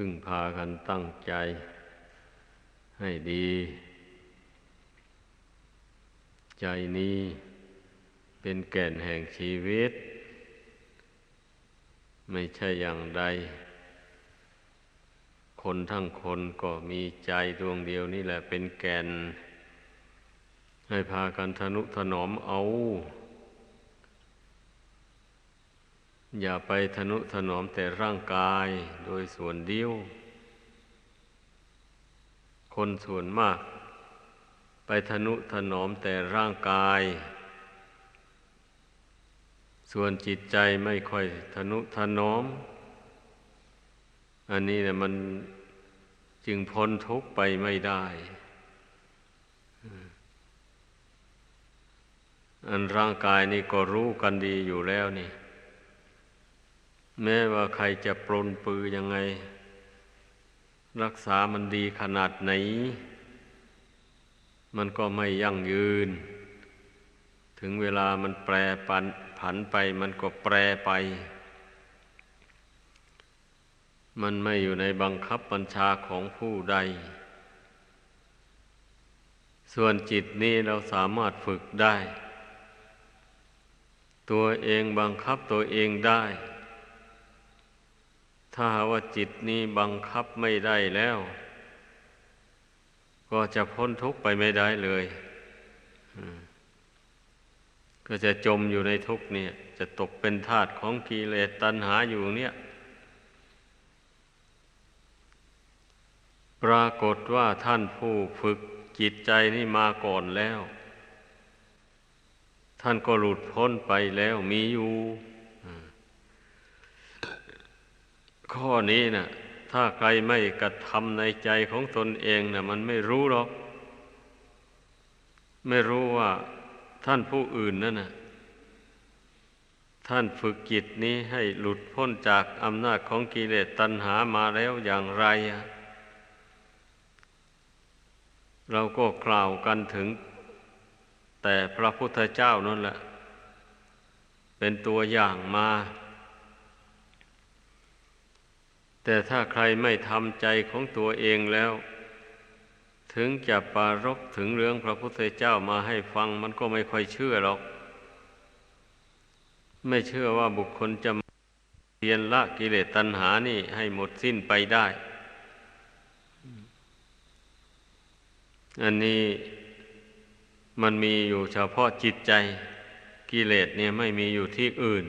พึ่งพากันตั้งใจ ให้ดี ใจนี้เป็นแก่นแห่งชีวิต ไม่ใช่อย่างใด คนทั้งคนก็มีใจดวงเดียวนี่แหละเป็นแก่น ให้พากันทนุถนอมเอา อย่าไปทนุถนอมแต่ร่างกายโดยส่วนเดียว คนส่วนมาก ไปทนุถนอมแต่ร่างกาย ส่วนจิตใจไม่ค่อยทนุถนอม อันนี้เนี่ยมันจึงพ้นทุกข์ไปไม่ได้ อันร่างกายนี่ก็รู้กันดีอยู่แล้วนี่ แม้ว่าใครจะปรนปือยังไง รักษามันดีขนาดไหน มันก็ไม่ยั่งยืน ถึงเวลามันแปรปันผันไปมันก็แปรไป มันไม่อยู่ในบังคับบัญชาของผู้ใด ส่วนจิตนี้เราสามารถฝึกได้ ตัวเองบังคับตัวเองได้ ถ้าว่าจิตนี้บังคับไม่ได้แล้ว ก็จะพ้นทุกข์ไปไม่ได้เลยก็จะจมอยู่ในทุกข์เนี่ย จะตกเป็นทาสของกิเลสตัณหาอยู่เนี่ย ปรากฏว่าท่านผู้ฝึกจิตใจนี่มาก่อนแล้ว ท่านก็หลุดพ้นไปแล้วมีอยู่ ข้อนี้นะ่ะ ถ้าใครไม่กระทำในใจของตนเองนะ่ะ มันไม่รู้หรอก ไม่รู้ว่าท่านผู้อื่นนั่นนะ่ะท่านฝึกจิตนี้ให้หลุดพ้นจากอำนาจของกิเลสตัณหามาแล้วอย่างไรอะเราก็กล่าวกันถึง แต่พระพุทธเจ้านั่นแหละ เป็นตัวอย่างมา แต่ถ้าใครไม่ทำใจของตัวเองแล้ว ถึงจะปารบถึงเรื่องพระพุทธเจ้ามาให้ฟังมันก็ไม่ค่อยเชื่อหรอก ไม่เชื่อว่าบุคคลจะเรียนละกิเลสตัณหานี่ให้หมดสิ้นไปได้ อันนี้มันมีอยู่เฉพาะจิตใจ กิเลสเนี่ยไม่มีอยู่ที่อื่น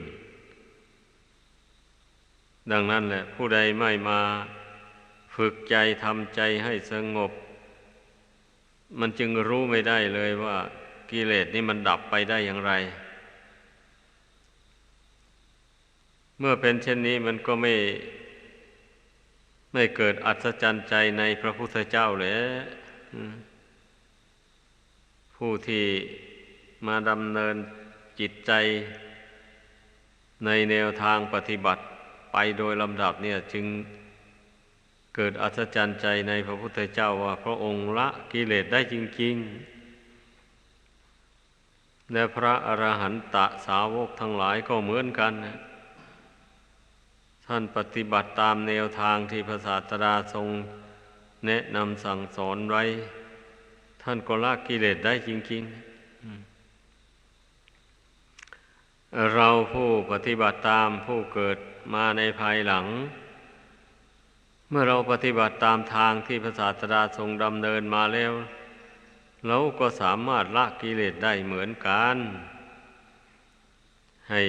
ดังนั้นแหละ ผู้ใดไม่มาฝึกใจทำใจให้สงบ มันจึงรู้ไม่ได้เลยว่ากิเลสนี่มันดับไปได้อย่างไร เมื่อเป็นเช่นนี้มันก็ไม่ไม่เกิดอัศจรรย์ใจในพระพุทธเจ้าเลยผู้ที่มาดำเนินจิตใจในแนวทางปฏิบัติ ไปโดยลำดับเนี่ยจึงเกิดอัศจรรย์ใจในพระพุทธเจ้าว่า พระองค์ละกิเลสได้จริงๆ และพระอรหันตะสาวกทั้งหลายก็เหมือนกันนะท่านปฏิบัติตามแนวทางที่พระศาสดาทรงแนะนำสั่งสอนไว้ ท่านก็ละกิเลสได้จริงๆ เราผู้ปฏิบัติตามผู้เกิด มาในภายหลัง เมื่อเราปฏิบัติตามทางที่พระศาสดาทรงดำเนินมาแล้ว เราก็สามารถละกิเลสได้เหมือนกัน ให้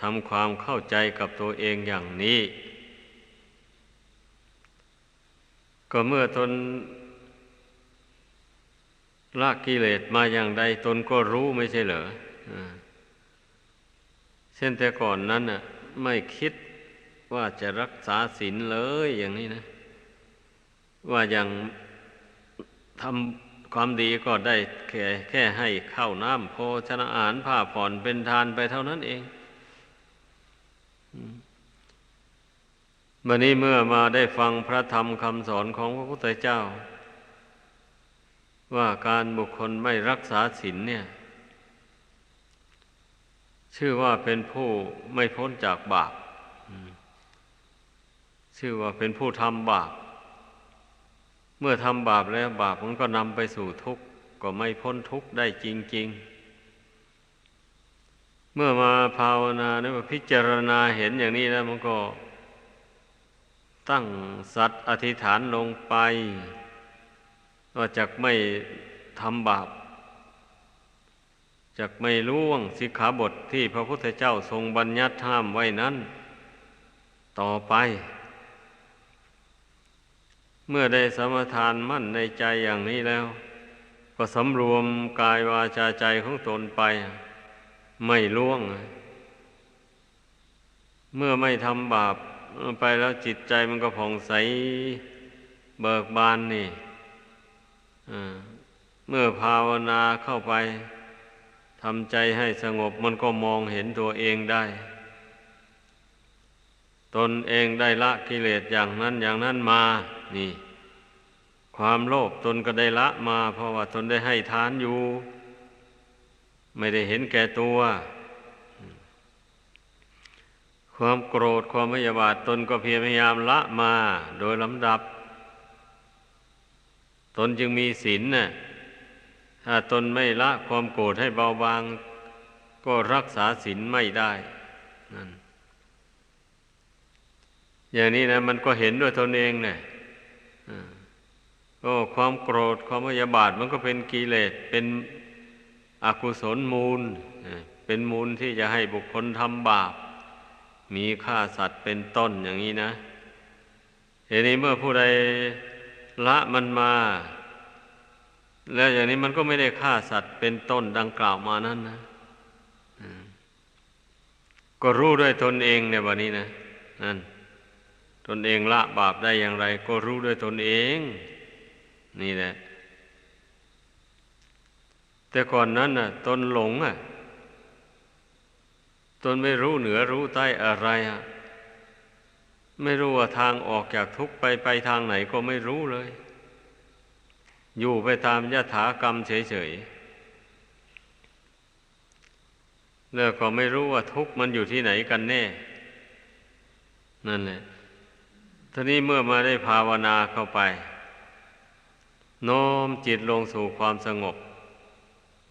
ทำความเข้าใจกับตัวเองอย่างนี้ ก็เมื่อตนละกิเลสมาอย่างใดตนก็รู้ไม่ใช่เหรอเช่นแต่ก่อนนั้นน่ะไม่คิด ว่าจะรักษาศีลเลยอย่างนี้นะ ว่าอย่างทำความดีก็ได้แค่แค่ให้ข้าวน้ำโภชนะอาหารผ้าผ่อนเป็นทานไปเท่านั้นเองวันนี้เมื่อมาได้ฟังพระธรรมคำสอนของพระพุทธเจ้า ว่าการบุคคลไม่รักษาศีลเนี่ย ชื่อว่าเป็นผู้ไม่พ้นจากบาป ชื่อว่าเป็นผู้ทำบาป เมื่อทำบาปแล้วบาปมันก็นำไปสู่ทุกข์ก็ไม่พ้นทุกข์ได้จริง ๆ เมื่อมาภาวนาเนี่ยพิจารณาเห็นอย่างนี้แล้วมันก็ ตั้งสัตว์อธิษฐานลงไปว่าจะไม่ทำบาปจะไม่ล่วงสิกขาบทที่พระพุทธเจ้าทรงบัญญัติห้ามไว้นั้น ต่อไป เมื่อได้สมทานมั่นในใจอย่างนี้แล้ว ก็สำรวมกายวาจาใจของตนไป ไม่ล่วง เมื่อไม่ทำบาปไปแล้วจิตใจมันก็ผ่องใสเบิกบานนี่เมื่อภาวนาเข้าไปทำใจให้สงบมันก็มองเห็นตัวเองได้ ตนเองได้ละกิเลสอย่างนั้นอย่างนั้นมา นี่ ความโลภตนก็ได้ละมา เพราะว่าตนได้ให้ทานอยู่ ไม่ได้เห็นแก่ตัว ความโกรธความพยาบาทตนก็เพียรพยายามละมา โดยลำดับ ตนจึงมีศีลน่ะถ้าตนไม่ละความโกรธให้เบาบาง ก็รักษาศีลไม่ได้นั่นอย่างนี้นะมันก็เห็นด้วยตนเองเนี่ย ก็ความโกรธความพยาบาทมันก็เป็นกิเลสเป็นอกุศลมูล เป็นมูลที่จะให้บุคคลทำบาป มีฆ่าสัตว์เป็นต้นอย่างนี้นะทีนี้เมื่อผู้ใดละมันมา แล้วอย่างนี้มันก็ไม่ได้ฆ่าสัตว์เป็นต้นดังกล่าวมานั้นนะก็รู้ด้วยตนเองในวันนี้นะนั่น ตนเองละบาปได้อย่างไร ก็รู้ด้วยตนเอง นี่แหละ แต่ก่อนนั้นน่ะ ตนหลงอะ ตนไม่รู้เหนือรู้ใต้อะไรอะ ไม่รู้ว่าทางออกจากทุกข์ไปไปทางไหนก็ไม่รู้เลย อยู่ไปตามยถากรรมเฉยๆแล้วก็ไม่รู้ว่าทุกข์มันอยู่ที่ไหนกันแน่ นั่นแหละ ทีนี้เมื่อมาได้ภาวนาเข้าไป โน้มจิตลงสู่ความสงบ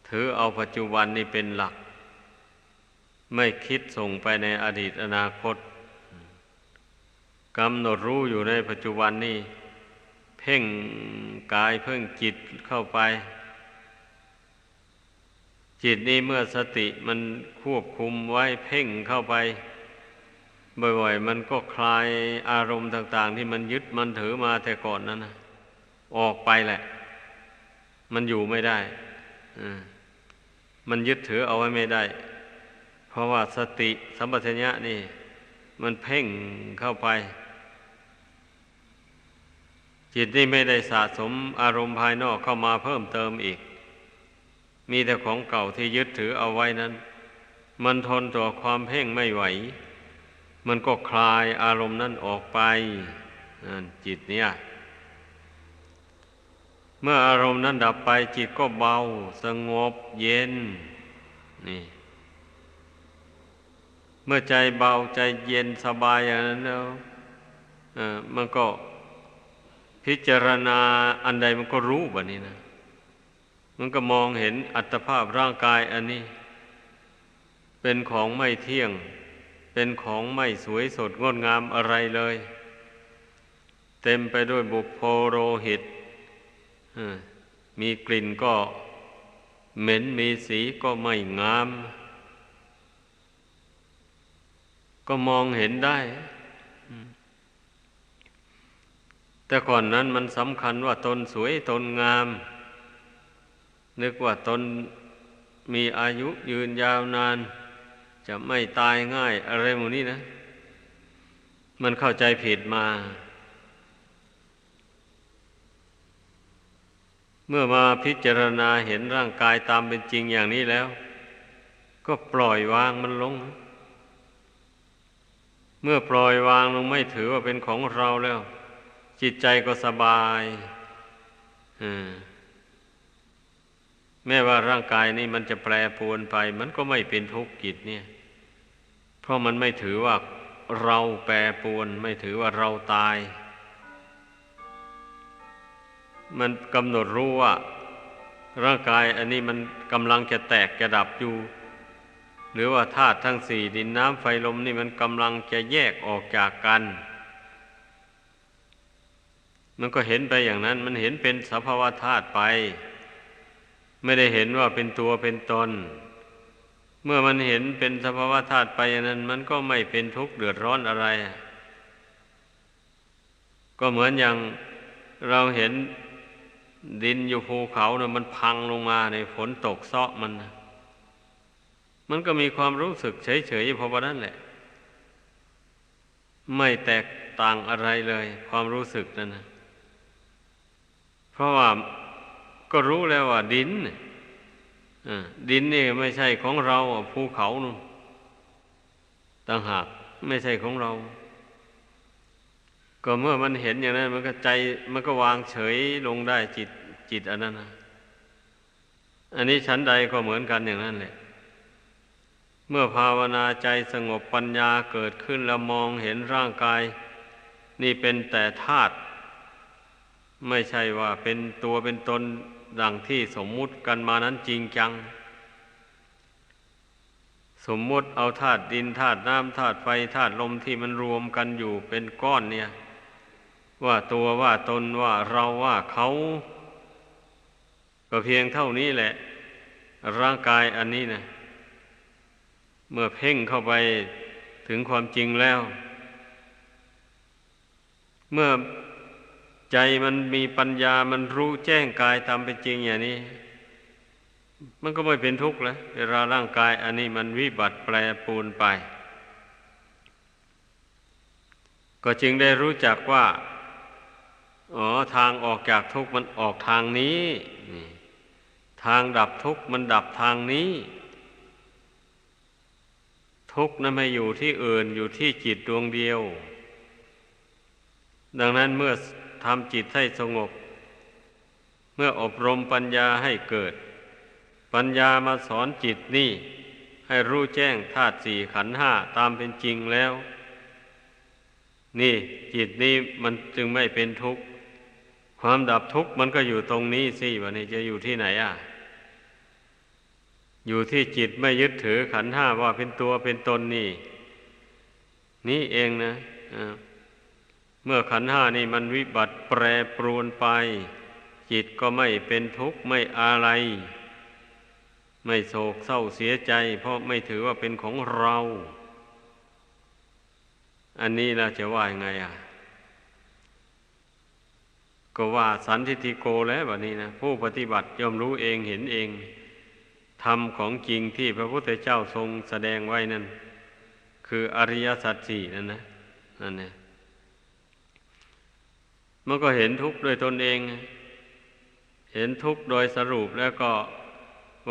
ถือเอาปัจจุบันนี้เป็นหลัก ไม่คิดส่งไปในอดีตอนาคตกำหนดรู้อยู่ในปัจจุบันนี้ เพ่งกายเพ่งจิตเข้าไป จิตนี้เมื่อสติมันควบคุมไว้เพ่งเข้าไป บ่อยๆ มันก็คลายอารมณ์ต่าง ๆ ที่มันยึดมันถือมาแต่ก่อนนั้นนะออกไปแหละ มันอยู่ไม่ได้มันยึดถือเอาไว้ไม่ได้ เพราะว่าสติสัมปชัญญะนี่ มันเพ่งเข้าไป จิตนี่ไม่ได้สะสมอารมณ์ภายนอกเข้ามาเพิ่มเติมอีก มีแต่ของเก่าที่ยึดถือเอาไว้นั้น มันทนต่อความเพ่งไม่ไหว มันก็คลายอารมณ์นั้นออกไปจิตเนี่ย เมื่ออารมณ์นั้นดับไป จิตก็เบา สงบเย็น นี่ เมื่อใจเบาใจเย็นสบายอย่างนั้นแล้วมันก็พิจารณาอันใดมันก็รู้แบบนี้นะ มันก็มองเห็นอัตภาพร่างกายอันนี้ เป็นของไม่เที่ยง เป็นของไม่สวยสดงดงามอะไรเลย เต็มไปด้วยบุพโพโรหิตมีกลิ่นก็เหม็นมีสีก็ไม่งาม ก็มองเห็นได้ แต่ก่อนนั้นมันสำคัญว่าตนสวยตนงาม นึกว่าตนมีอายุยืนยาวนาน จะไม่ตายง่ายอะไรหมดนี้นะ มันเข้าใจผิดมา เมื่อมาพิจารณาเห็นร่างกายตามเป็นจริงอย่างนี้แล้ว ก็ปล่อยวางมันลง เมื่อปล่อยวางลงไม่ถือว่าเป็นของเราแล้ว จิตใจก็สบายแม้ว่าร่างกายนี้มันจะแปรปรวนไป มันก็ไม่เป็นทุกข์กิจเนี่ย เพราะมันไม่ถือว่าเราแปรปวน ไม่ถือว่าเราตาย มันกำหนดรู้ว่า ร่างกายอันนี้มันกำลังจะแตกจะดับอยู่ หรือว่าธาตุทั้งสี่ดินน้ำไฟลมนี่มันกำลังจะแยกออกจากกัน มันก็เห็นไปอย่างนั้น มันเห็นเป็นสภาวะธาตุไป ไม่ได้เห็นว่าเป็นตัวเป็นตน เมื่อมันเห็นเป็นสภาวะธาตุไปอย่างนั้น มันก็ไม่เป็นทุกข์เดือดร้อนอะไร ก็เหมือนอย่างเราเห็นดินอยู่ภูเขาเนะมันพังลงมาในฝนตกซาะมัน มันก็มีความรู้สึกเฉยๆเพราะว่านั่นแหละ ไม่แตกต่างอะไรเลย ความรู้สึกนั่นนะเพราะว่าก็รู้แล้วว่าดิน ดินนี่ไม่ใช่ของเราภูเขานู่นต่างหากไม่ใช่ของเรา ก็เมื่อมันเห็นอย่างนั้น มันก็ใจมันก็วางเฉยลงได้จิตจิตอันนั้นนะอันนี้ชั้นใดก็เหมือนกันอย่างนั้นแหละ เมื่อภาวนาใจสงบปัญญาเกิดขึ้นแล้วมองเห็นร่างกาย นี่เป็นแต่ธาตุไม่ใช่ว่าเป็นตัวเป็นตน ดังที่สมมุติกันมานั้นจริงจัง สมมุติเอาธาตุดินธาตุน้ำธาตุไฟธาตุลมที่มันรวมกันอยู่เป็นก้อนเนี่ย ว่าตัวว่าตนว่าเราว่าเขาก็เพียงเท่านี้แหละ ร่างกายอันนี้นะเมื่อเพ่งเข้าไปถึงความจริงแล้ว เมื่อ ใจมันมีปัญญามันรู้แจ้งกายตามเป็นจริงอย่างนี้ มันก็ไม่เป็นทุกข์แล้วเวลาร่างกายอันนี้มันวิบัติแปรปูนไป ก็จึงได้รู้จักว่าอ๋อทางออกจากทุกข์มันออกทางนี้นี่ทางดับทุกข์มันดับทางนี้ ทุกข์นั้นไม่อยู่ที่อื่นอยู่ที่จิตดวงเดียว ดังนั้นเมื่อ ทำจิตให้สงบ เมื่ออบรมปัญญาให้เกิด ปัญญามาสอนจิตนี่ ให้รู้แจ้งธาตุสี่ขันธ์ห้าตามเป็นจริงแล้ว นี่จิตนี้มันจึงไม่เป็นทุกข์ ความดับทุกข์มันก็อยู่ตรงนี้สิวันนี้จะอยู่ที่ไหนอะ อยู่ที่จิตไม่ยึดถือขันธ์ห้าว่าเป็นตัวเป็นตนนี่ นี่เองนะอ่า เมื่อขันห้านี่มันวิบัติแปรปรวนไป จิตก็ไม่เป็นทุกข์ไม่อะไร ไม่โศกเศร้าเสียใจ เพราะไม่ถือว่าเป็นของเรา อันนี้เราจะว่ายังไงอะ ก็ว่าสันทิติโกแล้วแบบนี้นะ ผู้ปฏิบัติย่อมรู้เองเห็นเองทำของจริงที่พระพุทธเจ้าทรงแสดงไว้นั่น คืออริยสัจสี่นั่นนะนั่นเนี่ย มันก็เห็นทุกข์โดยตนเอง เห็นทุกข์โดยสรุปแล้วก็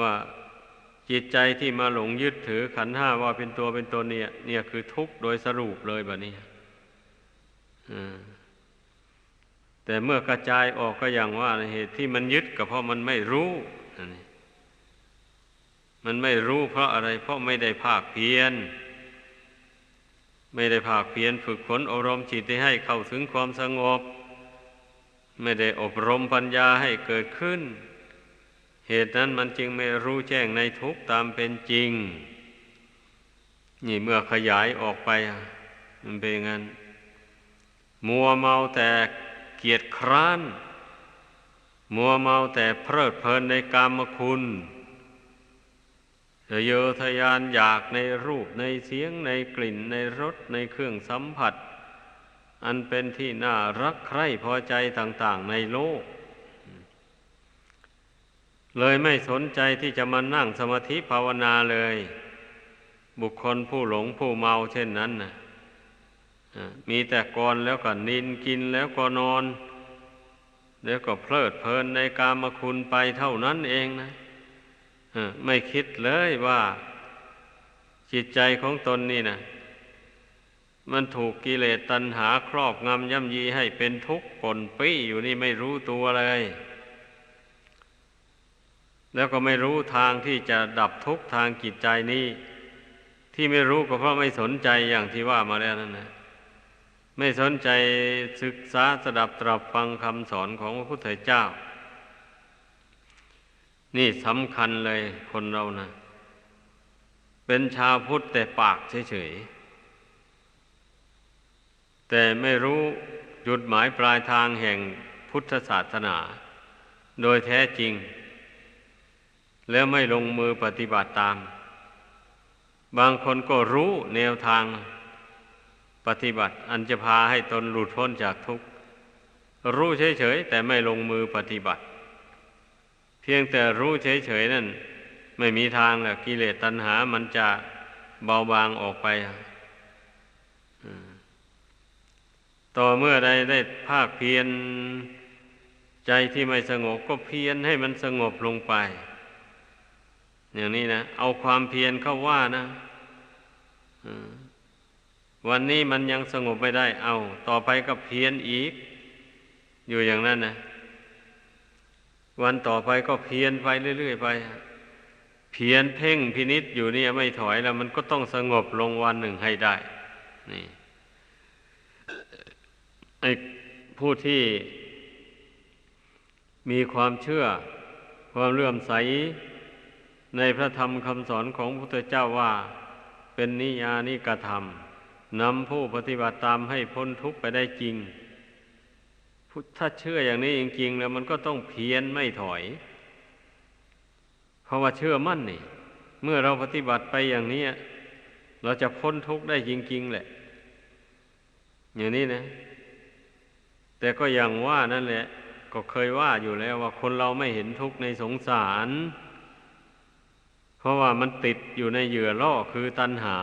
ว่าจิตใจที่มาหลงยึดถือขันห้าว่าเป็นตัวเป็นตนเนี่ย เนี่ยคือทุกข์โดยสรุปเลยแบบนี้แต่เมื่อกระจายออกก็อย่างว่าเหตุที่มันยึดก็เพราะมันไม่รู้มันไม่รู้เพราะอะไร เพราะไม่ได้ภาคเพียรไม่ได้ภาคเพียรฝึกฝนอบรมณ์จิตให้เข้าถึงความสงบ ไม่ได้อบรมปัญญาให้เกิดขึ้น เหตุนั้นมันจึงไม่รู้แจ้งในทุกตามเป็นจริง นี่เมื่อขยายออกไป มันเป็นงั้น มัวเมาแต่เกียรติคร้าน มัวเมาแต่เพลิดเพลินในกามคุณเยอทยานอยากในรูปในเสียงในกลิ่นในรสในเครื่องสัมผัส อันเป็นที่น่ารักใคร่พอใจต่าง ๆ ในโลก เลยไม่สนใจที่จะมานั่งสมาธิภาวนาเลย บุคคลผู้หลงผู้เมาเช่นนั้นนะมีแต่กรแล้วก็นินกินแล้วก็นอน แล้วก็เพลิดเพลินในกามคุณไปเท่านั้นเองนะไม่คิดเลยว่าจิตใจของตนนี่นะ มันถูกกิเลสตัณหาครอบงำย่ำยีให้เป็นทุกข์ปนปี้อยู่นี่ไม่รู้ตัวเลย แล้วก็ไม่รู้ทางที่จะดับทุกข์ทางจิตใจนี้ ที่ไม่รู้ก็เพราะไม่สนใจอย่างที่ว่ามาแล้วนั่นนะไม่สนใจศึกษาสดับตรับฟังคำสอนของพระพุทธเจ้า นี่สำคัญเลยคนเรานะเป็นชาวพุทธแต่ปากเฉยๆ แต่ไม่รู้จุดหมายปลายทางแห่งพุทธศาสนา โดยแท้จริง แล้วไม่ลงมือปฏิบัติตาม บางคนก็รู้แนวทางปฏิบัติอันจะพาให้ตนหลุดพ้นจากทุกข์ รู้เฉยๆ แต่ไม่ลงมือปฏิบัติ เพียงแต่รู้เฉยๆนั่น ไม่มีทางแหละกิเลสตัณหามันจะเบาบางออกไป ต่อเมื่อใดได้ภาคเพียรใจที่ไม่สงบก็เพียรให้มันสงบลงไป อย่างนี้นะ เอาความเพียรเข้าว่านะวันนี้มันยังสงบไม่ได้เอา ต่อไปก็เพียรอีก อยู่อย่างนั้นนะวันต่อไปก็เพียรไปเรื่อยๆไป เพียรเพ่งพินิษอยู่นี่ไม่ถอยแล้ว มันก็ต้องสงบลงวันหนึ่งให้ได้ นี่ ผู้ที่มีความเชื่อ ความเลื่อมใส ในพระธรรมคำสอนของพระพุทธเจ้าว่า เป็นนิยานิกธรรมนำผู้ปฏิบัติตามให้พ้นทุกข์ไปได้จริง ถ้าเชื่ออย่างนี้จริงๆแล้วมันก็ต้องเพียรไม่ถอย เพราะว่าเชื่อมั่นนี่ เมื่อเราปฏิบัติไปอย่างนี้ เราจะพ้นทุกข์ได้จริง ๆ แหละ อย่างนี้นะ แต่ก็อย่างว่านั่นแหละ ก็เคยว่าอยู่แล้วว่าคนเราไม่เห็นทุกข์ในสงสาร เพราะว่ามันติดอยู่ในเหยื่อล่อคือตัณหา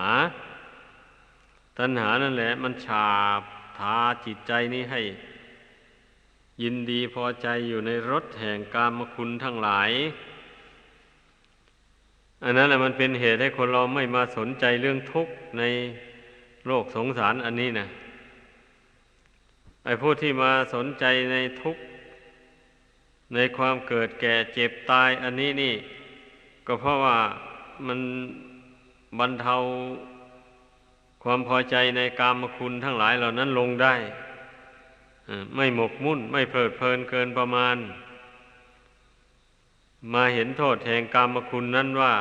ตัณหานั่นแหละ มันฉาบทาจิตใจนี้ให้ ยินดีพอใจอยู่ในรถแห่งกามคุณทั้งหลาย อันนั้นแหละมันเป็นเหตุให้คนเราไม่มาสนใจเรื่องทุกข์ในโลกสงสารอันนี้นะ ไอ้ผู้ที่มาสนใจในทุกข์ ในความเกิดแก่เจ็บตายอันนี้นี่ ก็เพราะว่ามันบรรเทาความพอใจในกามคุณทั้งหลายเหล่านั้นลงได้ ไม่หมกมุ่น ไม่เพลิดเพลินเกินประมาณ มาเห็นโทษแห่งกามคุณนั้นว่า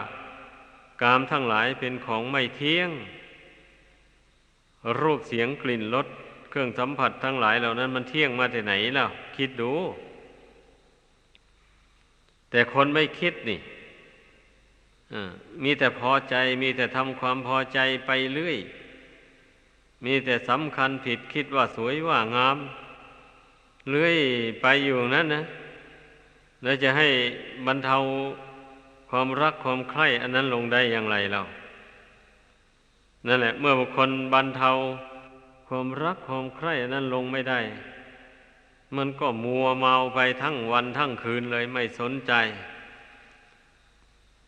กามทั้งหลายเป็นของไม่เที่ยง รูปเสียงกลิ่นรส เครื่องสัมผัสทั้งหลายเหล่านั้น มันเที่ยงมาแต่ไหนแล้ว คิดดู แต่คนไม่คิดนี่มีแต่พอใจ มีแต่ทำความพอใจไปเรื่อย มีแต่สำคัญผิดคิดว่าสวยว่างามเลื่อยไปอยู่นั้นนะแล้วจะให้บรรเทาความรักความใคร่ อันนั้นลงได้อย่างไรเรา นั่นแหละ เมื่อบุคคลบรรเทา ความรักความใคร่อันนั้นลงไม่ได้ มันก็มัวเมาไปทั้งวันทั้งคืนเลยไม่สนใจ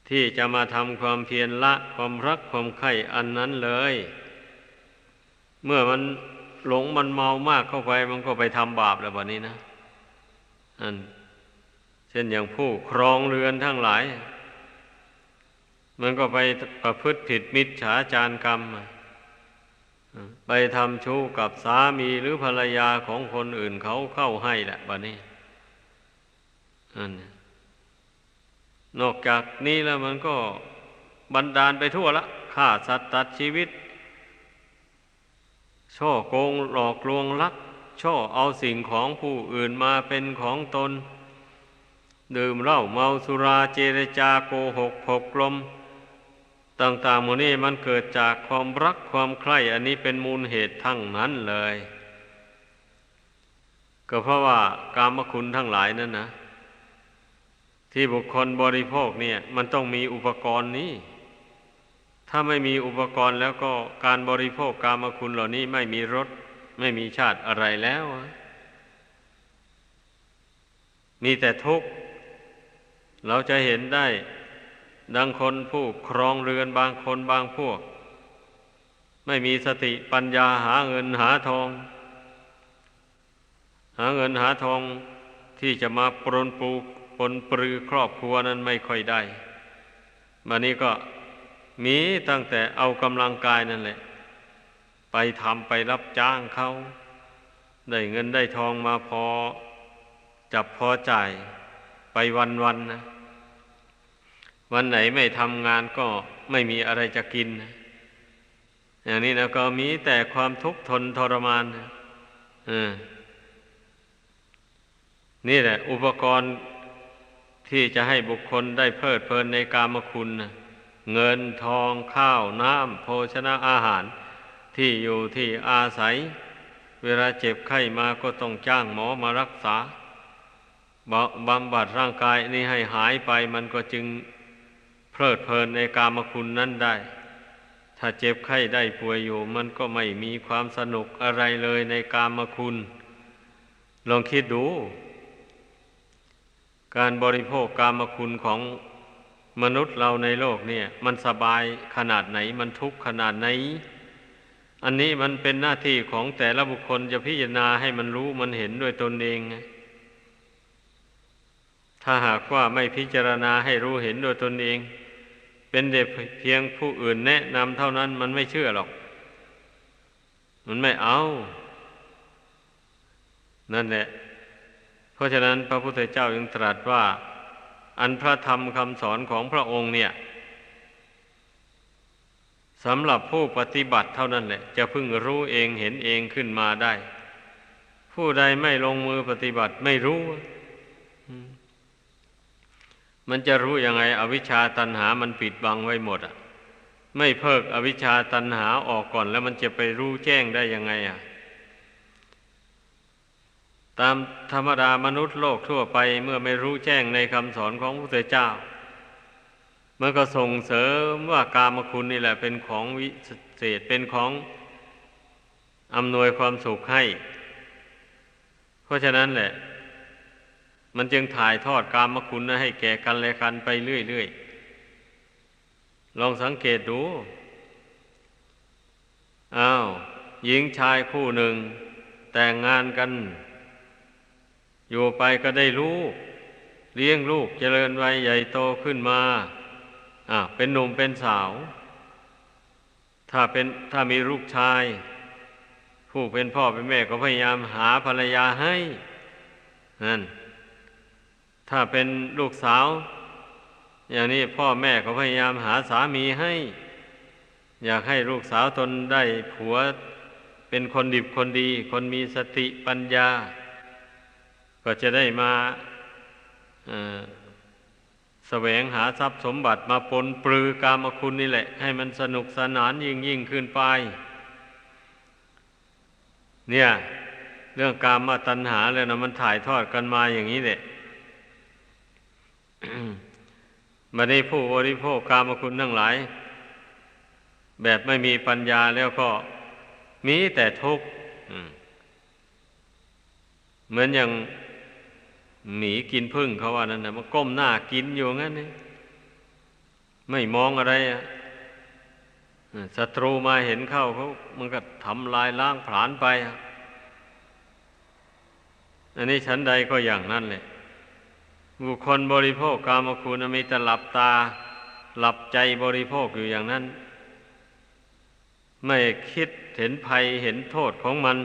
ที่จะมาทำความเพียรละความรักความใคร่อันนั้นเลย เมื่อมันหลงมันเมามากเข้าไปมันก็ไปทำบาปแล้วแบบนี้นะอันเช่นอย่างผู้ครองเรือนทั้งหลาย มันก็ไปประพฤติผิดมิจฉาจารกรรม ไปทำชู้กับสามีหรือภรรยาของคนอื่นเขาเข้าให้แหละแบบนี้นนอกจากนี้แล้วมันก็บันดาลไปทั่วละฆ่าสัตว์ตัดชีวิต ช่อโกงหลอกลวงลัก ช่อเอาสิ่งของผู้อื่นมาเป็นของตน ดื่มเหล้าเมาสุราเจรจาโกหกผกลม ต่างๆหมดนี้มันเกิดจากความรักความใคร่อันนี้เป็นมูลเหตุทั้งนั้นเลย ก็เพราะว่ากามคุณทั้งหลายนั่นนะ ที่บุคคลบริโภคเนี่ย มันต้องมีอุปกรณ์นี้ ถ้าไม่มีอุปกรณ์แล้วก็การบริโภคกามคุณเหล่านี้ไม่มีรสไม่มีชาติอะไรแล้ว มีแต่ทุกข์เราจะเห็นได้ ดังคนผู้ครองเรือนบางคนบางพวก ไม่มีสติปัญญาหาเงินหาทอง หาเงินหาทองที่จะมาปรนปูปนปรือครอบครัวนั้นไม่ค่อยได้มานี้ก็มีตั้งแต่เอากำลังกายนั่นแหละ ไปทำไปรับจ้างเขาได้เงินได้ทองมาพอ จับพอจ่ายไปวันวันนะ วันไหนไม่ทำงานก็ไม่มีอะไรจะกิน อย่างนี้นะก็มีแต่ความทุกข์ทนทรมานนะเออนี่แหละ อุปกรณ์ที่จะให้บุคคลได้เพลิดเพลินในกามคุณ เงินทองข้าวน้ำโภชนะอาหาร ที่อยู่ที่อาศัย เวลาเจ็บไข้มาก็ต้องจ้างหมอมารักษาบำบัดร่างกายนี้ให้หายไปมันก็จึง ลิดเพลินในกามคุณนั้นได้ ถ้าเจ็บไข้ได้ป่วยอยู่ มันก็ไม่มีความสนุกอะไรเลยในกามคุณ ลองคิดดู การบริโภคกามคุณของมนุษย์เราในโลกเนี่ย มันสบายขนาดไหนมันทุกข์ขนาดไหน อันนี้มันเป็นหน้าที่ของแต่ละบุคคลจะพิจารณาให้มันรู้มันเห็นด้วยตนเองถ้าหากว่าไม่พิจารณาให้รู้เห็นด้วยตนเอง เป็นเด็กเพียงผู้อื่นแนะนำเท่านั้นมันไม่เชื่อหรอก มันไม่เอา นั่นแหละ เพราะฉะนั้นพระพุทธเจ้ายังตรัสว่า อันพระธรรมคำสอนของพระองค์เนี่ยสำหรับผู้ปฏิบัติเท่านั้นแหละ จะพึ่งรู้เองเห็นเองขึ้นมาได้ ผู้ใดไม่ลงมือปฏิบัติไม่รู้ มันจะรู้ยังไงอวิชชาตันหามันปิดบังไว้หมดอะ ไม่เพิกอวิชชาตันหาออกก่อน แล้วมันจะไปรู้แจ้งได้ยังไงอะ ตามธรรมดามนุษย์โลกทั่วไปเมื่อไม่รู้แจ้งในคำสอนของพระพุทธเจ้ามันก็ส่งเสริมว่ากามคุณนี่แหละ เป็นของวิเศษเป็นของอำนวยความสุขให้ เพราะฉะนั้นแหละ มันจึงถ่ายทอดกามคุณนะให้แก่กันและกันไปเรื่อยๆ ลองสังเกตดู อ้าว หญิงชายคู่หนึ่ง แต่งงานกัน อยู่ไปก็ได้ลูก เลี้ยงลูกเจริญวัยใหญ่โตขึ้นมาอ่าเป็นหนุ่มเป็นสาว ถ้าเป็นถ้ามีลูกชาย ผู้เป็นพ่อเป็นแม่ก็พยายามหาภรรยาให้นั่น ถ้าเป็นลูกสาว อย่างนี้พ่อแม่ก็พยายามหาสามีให้ อยากให้ลูกสาวตนได้ผัวเป็นคนดิบคนดี คนมีสติปัญญา ก็จะได้มาแสวงหาทรัพย์สมบัติมาปนปลือกามคุณนี่แหละ ให้มันสนุกสนานยิ่งยิ่งขึ้นไป เนี่ย เรื่องกามมาตัณหาเลยนะมันถ่ายทอดกันมาอย่างนี้แหละ มาได้ผู้บริโภคกามคุณทั้งหลาย แบบไม่มีปัญญาแล้วก็มีแต่ทุกข์เหมือนอย่างหมีกินพึ่งเขาว่านั่นนะมันก้มหน้ากินอยู่งั้นนี่ไม่มองอะไรอะศัตรูมาเห็นเข้าเขามันก็ทำลายล้างผลาญไป อันนี้ชั้นใดก็อย่างนั้นเลย บุคคลบริโภคกามคุณมีแต่หลับตา หลับใจบริโภคอยู่อย่างนั้น ไม่คิดเห็นภัยเห็นโทษของมัน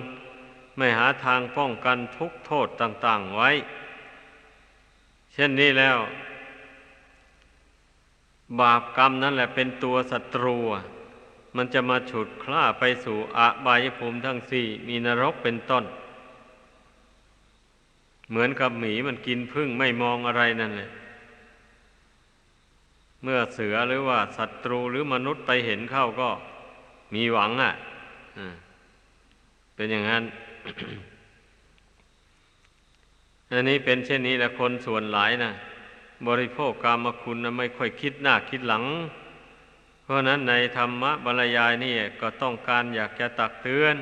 ไม่หาทางป้องกันทุกโทษต่าง ๆไว้ เช่นนี้แล้ว บาปกรรมนั่นแหละเป็นตัวศัตรู มันจะมาฉุดคล้าไปสู่อบายภูมิทั้งสี่ มีนรกเป็นต้น เหมือนกับหมีมันกินพึ่งไม่มองอะไรนั่นเลยเมื่อเสือหรือว่าศัตรูหรือมนุษย์ไปเห็นเข้าก็มีหวังอะเป็นอย่างนั้น อันนี้เป็นเช่นนี้แหละคนส่วนหลายนะบริโภคกรรมคุณนะไม่ค่อยคิดหน้าคิดหลัง เพราะนั้นในธรรมะบรรยายนี่ก็ต้องการอยากจะตักเตือน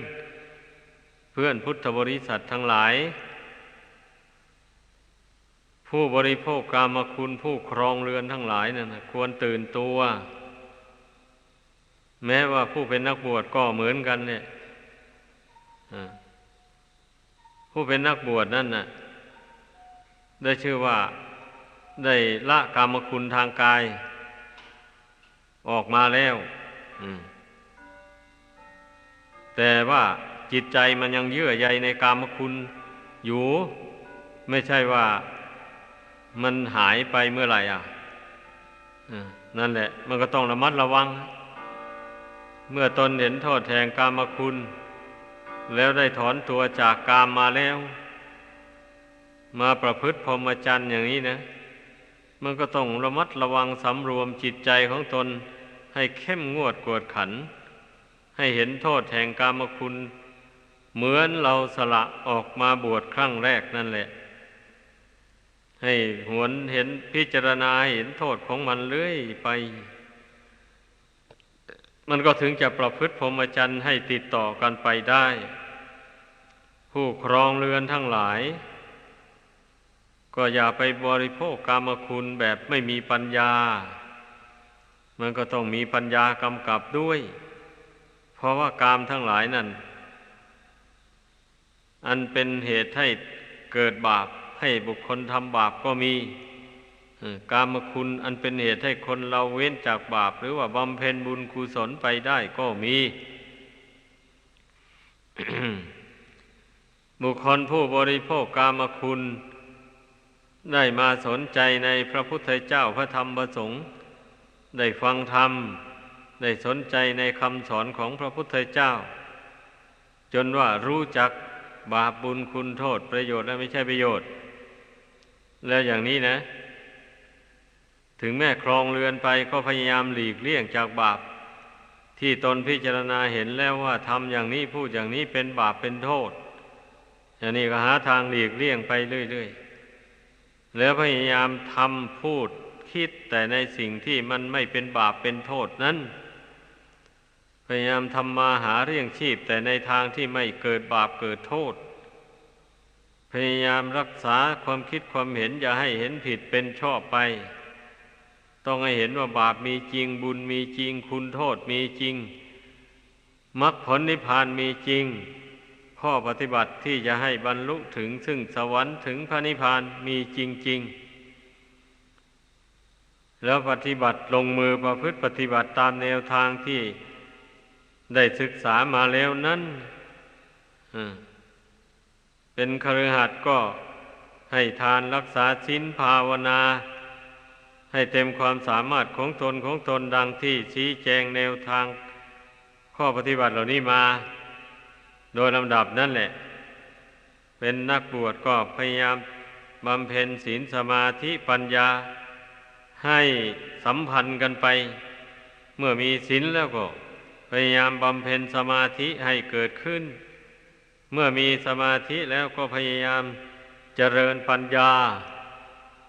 เพื่อนพุทธบริษัททั้งหลาย ผู้บริโภคกรรมคุณผู้ครองเรือนทั้งหลายนะ่ะควรตื่นตัว แม้ว่าผู้เป็นนักบวชก็เหมือนกัน เนี่ยผู้เป็นนักบวชนั่นน่ะ ได้ชื่อว่าได้ละกรรมคุณทางกาย ออกมาแล้วแต่ว่าจิตใจมันยังเยื่อใยในกามคุณอยู่ ไม่ใช่ว่า มันหายไปเมื่อไหร่อะนั่นแหละ มันก็ต้องระมัดระวัง เมื่อตนเห็นโทษแห่งกามคุณ แล้วได้ถอนตัวจากกามมาแล้ว มาประพฤติพรหมจรรย์อย่างนี้นะ มันก็ต้องระมัดระวังสำรวมจิตใจของตนให้เข้มงวดกวดขัน ให้เห็นโทษแห่งกามคุณ เหมือนเราสละออกมาบวชครั้งแรกนั่นแหละ ให้หวนเห็นพิจารณาเห็นโทษของมันเรื่อยไป มันก็ถึงจะประพฤติพรหมจรรย์ให้ติดต่อกันไปได้ ผู้ครองเรือนทั้งหลาย ก็อย่าไปบริโภคกามคุณแบบไม่มีปัญญา มันก็ต้องมีปัญญากำกับด้วย เพราะว่ากามทั้งหลายนั่น อันเป็นเหตุให้เกิดบาป ให้บุคคลทำบาปก็มีเออกามคุณอันเป็นเหตุให้คนเราเว้นจากบาป หรือว่าบำเพ็ญบุญกุศลไปได้ก็มี บุคคลผู้บริโภคกามคุณ ได้มาสนใจในพระพุทธเจ้าพระธรรมพระสงฆ์ได้ฟังธรรม ได้สนใจในคำสอนของพระพุทธเจ้า จนว่ารู้จักบาปบุญคุณโทษประโยชน์และไม่ใช่ประโยชน์ แล้วอย่างนี้นะ ถึงแม่ครองเรือนไปก็พยายามหลีกเลี่ยงจากบาป ที่ตนพิจารณาเห็นแล้วว่าทำอย่างนี้พูดอย่างนี้เป็นบาปเป็นโทษอย่างนี้ก็หาทางหลีกเลี่ยงไปเรื่อยๆแล้วพยายามทำพูดคิดแต่ในสิ่งที่มันไม่เป็นบาปเป็นโทษนั้น พยายามทำมาหาเรี่ยงชีพแต่ในทางที่ไม่เกิดบาปเกิดโทษ พยายามรักษาความคิดความเห็น อย่าให้เห็นผิดเป็นชอบไป ต้องให้เห็นว่าบาปมีจริงบุญมีจริง คุณโทษมีจริงมรรคผลนิพพานมีจริง ข้อปฏิบัติที่จะให้บรรลุถึงซึ่งสวรรค์ถึงพระนิพพานมีจริงๆแล้วปฏิบัติลงมือประพฤติปฏิบัติตามแนวทางที่ได้ศึกษามาแล้วนั้น เป็นคฤหัสถ์ก็ให้ทานรักษาศีลภาวนา ให้เต็มความสามารถของตนของตนดังที่ชี้แจงแนวทาง ข้อปฏิบัติเหล่านี้มา โดยลำดับนั่นแหละ เป็นนักบวชก็พยายามบำเพ็ญศีลสมาธิปัญญาให้สัมพันธ์กันไป เมื่อมีศีลแล้วก็พยายามบำเพ็ญสมาธิให้เกิดขึ้น เมื่อมีสมาธิแล้วก็พยายามเจริญปัญญา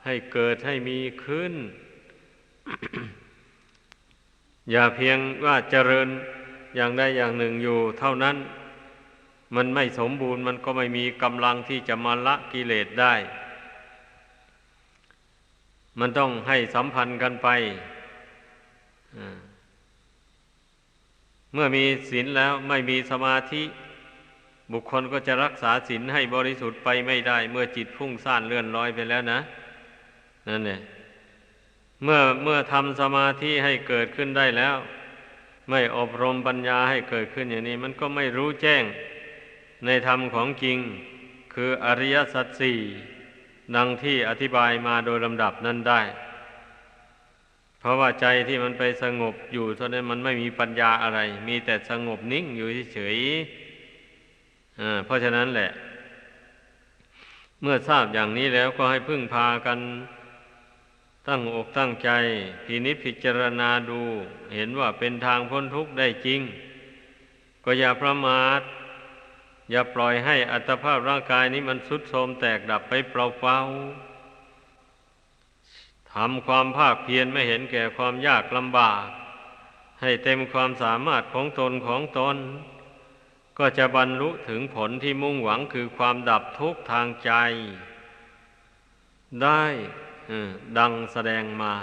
ให้เกิดให้มีขึ้น อย่าเพียงว่าเจริญอย่างใดอย่างหนึ่งอยู่ เท่านั้นมันไม่สมบูรณ์มันก็ไม่มีกำลังที่จะมาละกิเลสได้ มันต้องให้สัมพันธ์กันไป เมื่อมีศีลแล้วไม่มีสมาธิ บุคคลก็จะรักษาศีลให้บริสุทธิ์ไปไม่ได้ เมื่อจิตพุ่งซ่านเลื่อนลอยไปแล้วนะนั่นเนี่ยเมื่อเมื่อทำสมาธิให้เกิดขึ้นได้แล้ว ไม่อบรมปัญญาให้เกิดขึ้นอย่างนี้ มันก็ไม่รู้แจ้งในธรรมของจริง คืออริยสัจสี่ดังที่อธิบายมาโดยลำดับนั้นได้ เพราะว่าใจที่มันไปสงบอยู่เท่านั้นมันไม่มีปัญญาอะไร มีแต่สงบนิ่งอยู่เฉยๆ เพราะฉะนั้นแหละ เมื่อทราบอย่างนี้แล้วก็ให้พึ่งพากันตั้งอกตั้งใจพินิจพิจารณาดู เห็นว่าเป็นทางพ้นทุกข์ได้จริง ก็อย่าประมาท อย่าปล่อยให้อัตภาพร่างกายนี้มันสุดโทรมแตกดับไปเปล่าๆทำความภาคเพียรไม่เห็นแก่ความยากลำบาก ให้เต็มความสามารถของตนของตน ก็จะบรรลุถึงผลที่มุ่งหวังคือความดับทุกข์ทางใจ ได้ดังแสดงมา